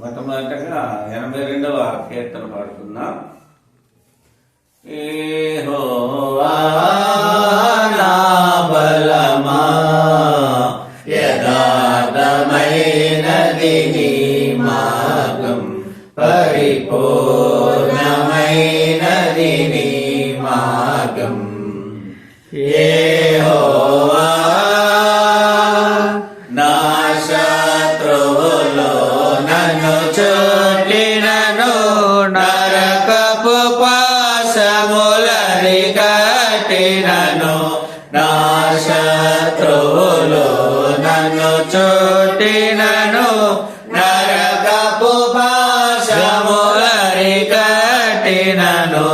మొట్టమొదటగా ఎనభై రెండవ కీర్తన పాడుకుందాం. ఏహో నా బలమా యథార్థమైనది నీ పరిపూర్ణమైనది నీ మార్గం. చుట్టినను నరకపు పాశములని కట్టినను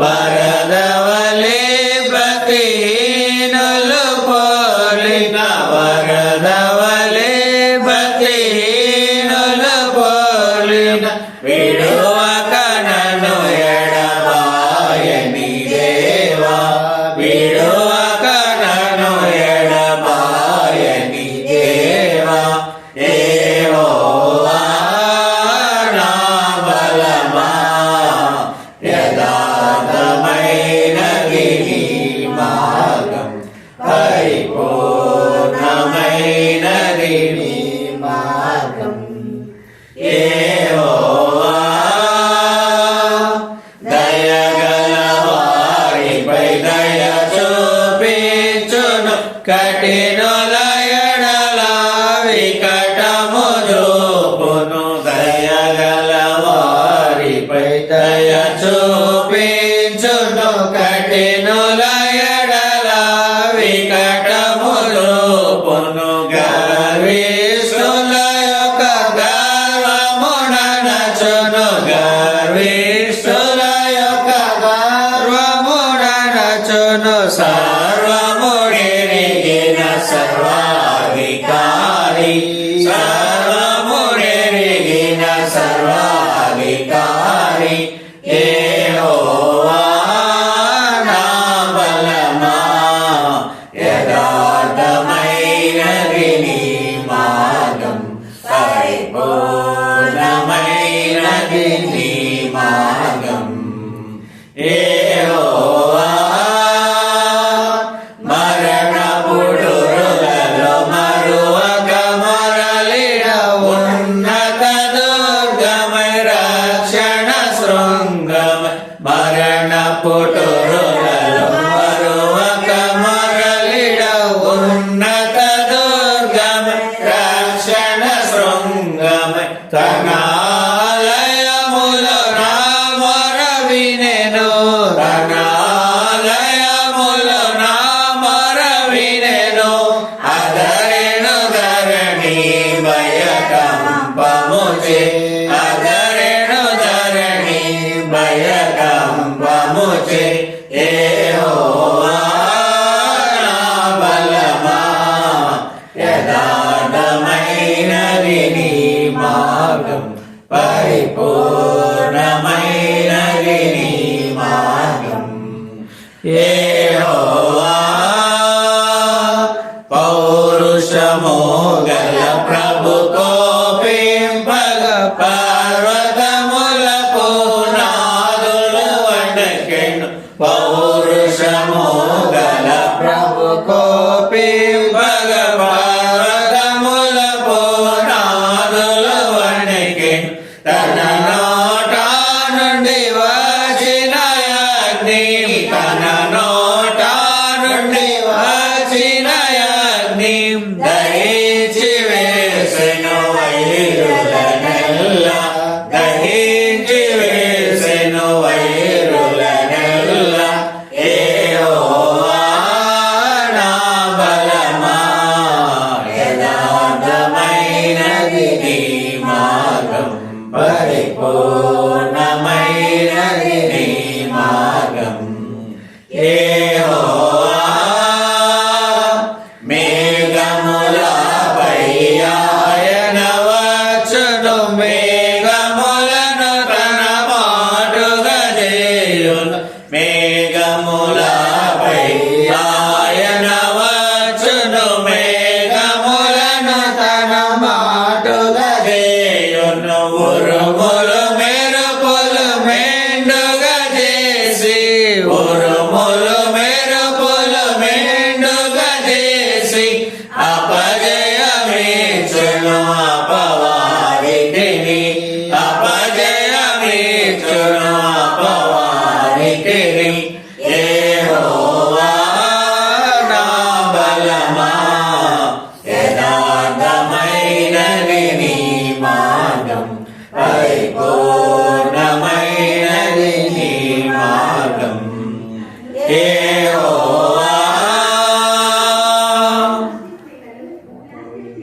వరదవలే ప్రతి చూపించును కఠినుల ఎడల దయగల వారిపై దయ చూపించును కఠినుల ఎడల వికటము చూపును యొక్క గర్వమునచును గర్విష్ఠుల యొక్క గర్వమునచును సర్వముడిరిగిన सर्वाधिकारी सर्वगुणेन सर्वाधिकारी यदार्थमैन विनिमागम् परिपूर्ण 너처럼 యెహోవా పౌరుషము గల ప్రభు కోపింపగ తన నోట నుండి వచ్చిన అగ్ని దహించి వేసెను వైరులనెల్ల దహించి వేసెను వైరులనెల్ల ఏహోవా నా బలమా యథార్థమైనది నీ మార్గం పరిపూర్ణమైనది మేఘములను తన